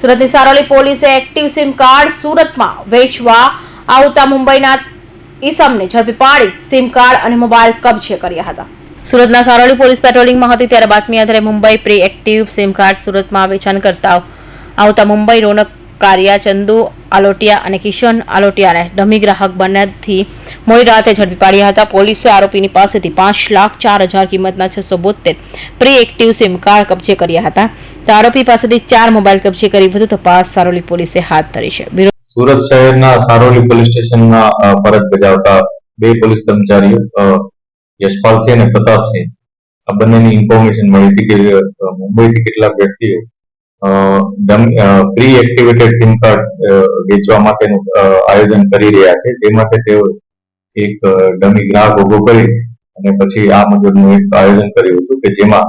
સુરતની સારોલી પોલીસે active SIM card સુરતમાં વેચવા આવતા મુંબઈના ઈસમને ઝડપી પાડી સિમ કાર્ડ અને મોબાઈલ કબજે કર્યા હતા. સુરતના સારોલી પોલીસ પેટ્રોલિંગમાં હતી ત્યારે બાતમી આધારે Mumbai pre active SIM card સુરતમાં વેચાણ કરતા આવતા મુંબઈ રોનક કારિયા, ચંદુ, આલોટિયા અને કિશન આલોટિયાને ડમી ગ્રાહક બંનેથી મોડી રાતે ઝડપી પાડ્યા હતા. પોલીસે આરોપીની પાસેથી પાંચ લાખ ચાર હજાર કિંમતના છસો બોતેર પ્રી એક્ટિવ સિમ કાર્ડ કબજે કર્યા હતા. આરોપી પાસેથી ચાર મોબાઈલ કબજે કરી વધુ તપાસ સારોલી પોલીસે હાથ ધરી છે. સુરત શહેરના સારોલી પોલીસ સ્ટેશનમાં ફરજ બજાવતા બે પોલીસ કર્મચારીઓ યશપાલસિંહ અને પ્રતાપસિંહ. આ બંનેની ઇન્ફોર્મેશન મળી હતી કે મુંબઈથી કેટલાક વ્યક્તિઓ પ્રી એક્ટિવેટેડ સિમ કાર્ડ વેચવા માટેનું આયોજન કરી રહ્યા છે. તે માટે તેઓ એક ડમી ગ્રાહક ઊભો કરી અને પછી આ મુજબનું એક આયોજન કર્યું હતું કે જેમાં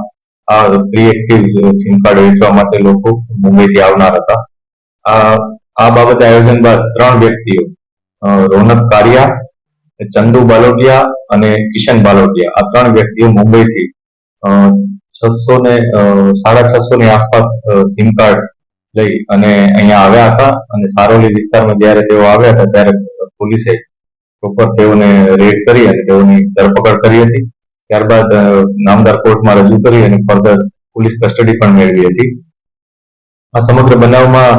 આ પ્રી એક્ટિવ સિમ કાર્ડ વેચવા માટે લોકો મુંબઈથી આવનાર હતા. આ બાબતે આયોજન બાદ ત્રણ વ્યક્તિઓ રોનક કારિયા, ચંદુ બાલોટિયા અને કિશન બાલોટિયા આ ત્રણ વ્યક્તિઓ મુંબઈથી છસો ને સાડા છસો ની આસપાસ સિમ કાર્ડ લઈ અને અહીંયા આવ્યા હતા. અને સારોલી વિસ્તારમાં જ્યારે તેઓ આવ્યા હતા, ત્યારે પોલીસે પ્રોપર તેઓને રેડ કરી અને તેઓની ધરપકડ કરી હતી. ત્યારબાદ નામદાર કોર્ટમાં રજૂ કરી અને ફર્ધર પોલીસ કસ્ટડી પણ મેળવી હતી. આ સમગ્ર બનાવમાં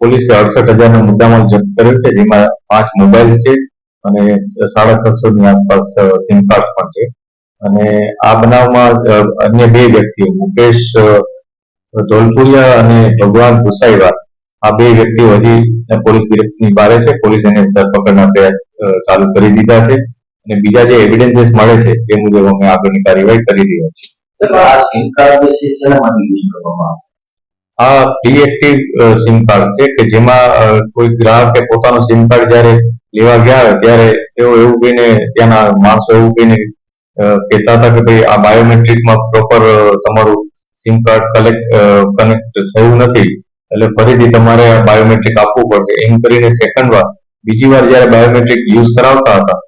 પોલીસે અડસઠ હજારનો મુદ્દામાલ જપ્ત કર્યો છે, જેમાં પાંચ મોબાઈલ છે અને સાડા છસો ની આસપાસ સિમ કાર્ડ પણ છે. અને આ બનાવમાં અન્ય બે વ્યક્તિઓ મુકેશ ધોલપુરિયા અને ભગવાન ગુસાઈવાર આ બે વ્યક્તિઓ હજી પોલીસ ગિરફ્તની બહાર છે. પોલીસ એને ધરપકડના પ્રયાસ ચાલુ કરી દીધા છે. અને બીજા જે એવિડન્સીસ મળે છે તે મુજબ અમે આગળની કાર્યવાહી કરી રહ્યા છીએ. આ ડીએક્ટિવ સિમ કાર્ડ છે કે જેમાં કોઈ ગ્રાહકે પોતાનું સિમ કાર્ડ જયારે લેવા ગયા ત્યારે તેઓ એવું કહીને ત્યાંના માણસો એવું કહીને કહેતા હતા કે ભાઈ આ બાયોમેટ્રિકમાં પ્રોપર તમારું સિમ કાર્ડ કલેક્ટ કનેક્ટ થયું નથી, એટલે ફરીથી તમારે બાયોમેટ્રિક આપવું પડશે. એમ કરીને સેકન્ડ વાર, બીજી વાર જ્યારે બાયોમેટ્રિક યુઝ કરાવતા હતા,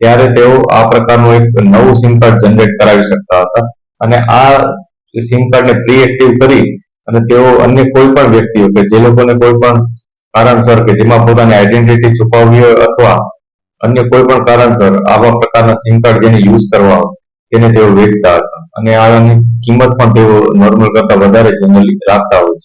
ત્યારે તેઓ આ પ્રકારનું એક નવું સિમ કાર્ડ જનરેટ કરાવી શકતા હતા. અને આ સિમ કાર્ડને પ્રી એક્ટિવ કરી અને તેઓ અન્ય કોઈ પણ વ્યક્તિઓ કે જે લોકોને કોઈ પણ કારણસર કે જેમાં પોતાની આઈડેન્ટિટી છુપાવવી અથવા અન્ય કોઈ પણ કારણસર આવા પ્રકારના સિમ કાર્ડ જેને યુઝ કરવા તેને તેઓ વેચતા હતા. અને આની કિંમત પણ તેઓ નોર્મલ કરતા વધારે જનરલી રાખતા હોય